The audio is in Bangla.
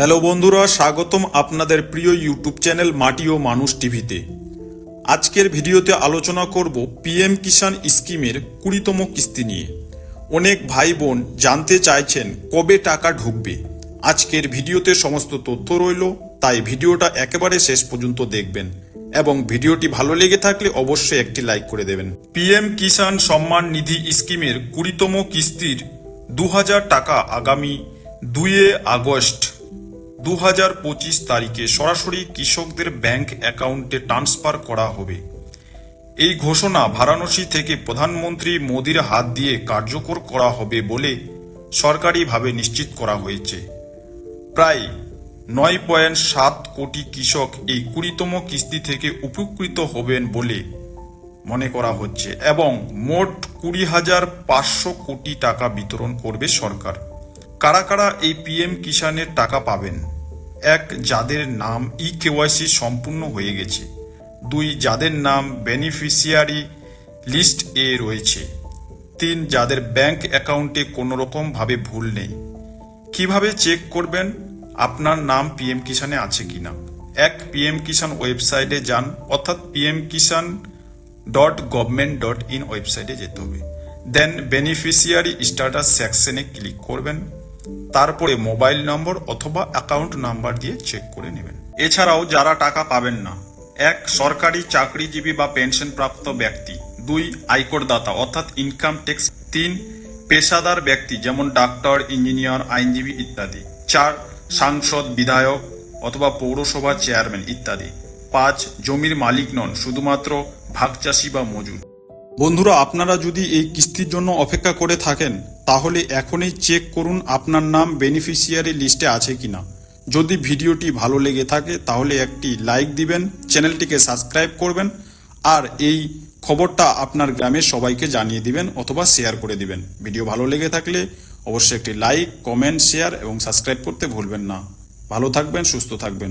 হ্যালো বন্ধুরা, স্বাগতম আপনাদের প্রিয় ইউটিউব চ্যানেল মাটি ও মানুষ টিভিতে। আজকের ভিডিওতে আলোচনা করব পিএম কিষাণ স্কিমের কুড়িতম কিস্তি নিয়ে। অনেক ভাই বোন জানতে চাইছেন কবে টাকা ঢুকবে। আজকের ভিডিওতে সমস্ত তথ্য রইল, তাই ভিডিওটা একেবারে শেষ পর্যন্ত দেখবেন এবং ভিডিওটি ভালো লেগে থাকলে অবশ্যই একটি লাইক করে দেবেন। পিএম কিষাণ সম্মান নিধি স্কিমের কুড়িতম কিস্তির দু হাজার টাকা আগামী দুইয়ে আগস্ট দু হাজার পঁচিশ তারিখে সরাসরি কৃষকদের ব্যাংক অ্যাকাউন্টে ট্রান্সফার করা হবে। এই ঘোষণা বারাণসী থেকে প্রধানমন্ত্রী মোদির হাত দিয়ে কার্যকর করা হবে বলে সরকারিভাবে নিশ্চিত করা হয়েছে। প্রায় নয় পয়েন্ট সাত কোটি কৃষক এই কুড়িতম কিস্তি থেকে উপকৃত হবেন বলে মনে করা হচ্ছে এবং মোট কুড়ি হাজার পাঁচশো কোটি টাকা বিতরণ করবে সরকার। কারা কারা এই পিএম কিষাণের টাকা পাবেন? এক যাদের নাম ই কেওয়াইসি সম্পূর্ণ হয়ে গেছে, দুই যাদের নাম বেনিফিশিয়ারি লিস্ট এ রয়েছে, তিন যাদের ব্যাংক অ্যাকাউন্টে কোনো রকমভাবে ভুল নেই। কীভাবে চেক করবেন? আপনার নাম পিএম কিষানে আছে কিনা? এক পিএম কিষান ওয়েবসাইটে যান, অর্থাৎ PM Kisan dot government dot in ওয়েবসাইটে যেতে হবে। দেন বেনিফিশিয়ারি স্ট্যাটাস সেকশনে ক্লিক করবেন। তারপরে মোবাইল নম্বর অথবা অ্যাকাউন্ট নাম্বার দিয়ে চেক করে নেবেন। এছাড়াও যারা টাকা পাবেন না, এক, সরকারি চাকরিজীবী বা পেনশন প্রাপ্ত ব্যক্তি, দুই আয়কর দাতা অর্থাৎ ইনকাম ট্যাক্স তিন, পেশাদার ব্যক্তি যেমন ডাক্তার, ইঞ্জিনিয়ার, আইনজীবী ইত্যাদি, চার, সাংসদ, বিধায়ক অথবা পৌরসভা চেয়ারম্যান ইত্যাদি, পাঁচ, জমির মালিক নন, শুধুমাত্র ভাগচাষী বা মজুর। বন্ধুরা, আপনারা যদি এই কিস্তির জন্য অপেক্ষা করে থাকেন তাহলে এখনই চেক করুন আপনার নাম বেনিফিশিয়ারি লিস্টে আছে কিনা। যদি ভিডিওটি ভালো লেগে থাকে, তাহলে একটি লাইক দিবেন চ্যানেলটিকে সাবস্ক্রাইব করবেন, আর এই খবরটা আপনার গ্রামের সবাইকে জানিয়ে দিবেন অথবা শেয়ার করে দিবেন। ভিডিও ভালো লেগে থাকলে অবশ্যই একটি লাইক কমেন্ট শেয়ার এবং সাবস্ক্রাইব করতে ভুলবেন না। ভালো থাকবেন, সুস্থ থাকবেন।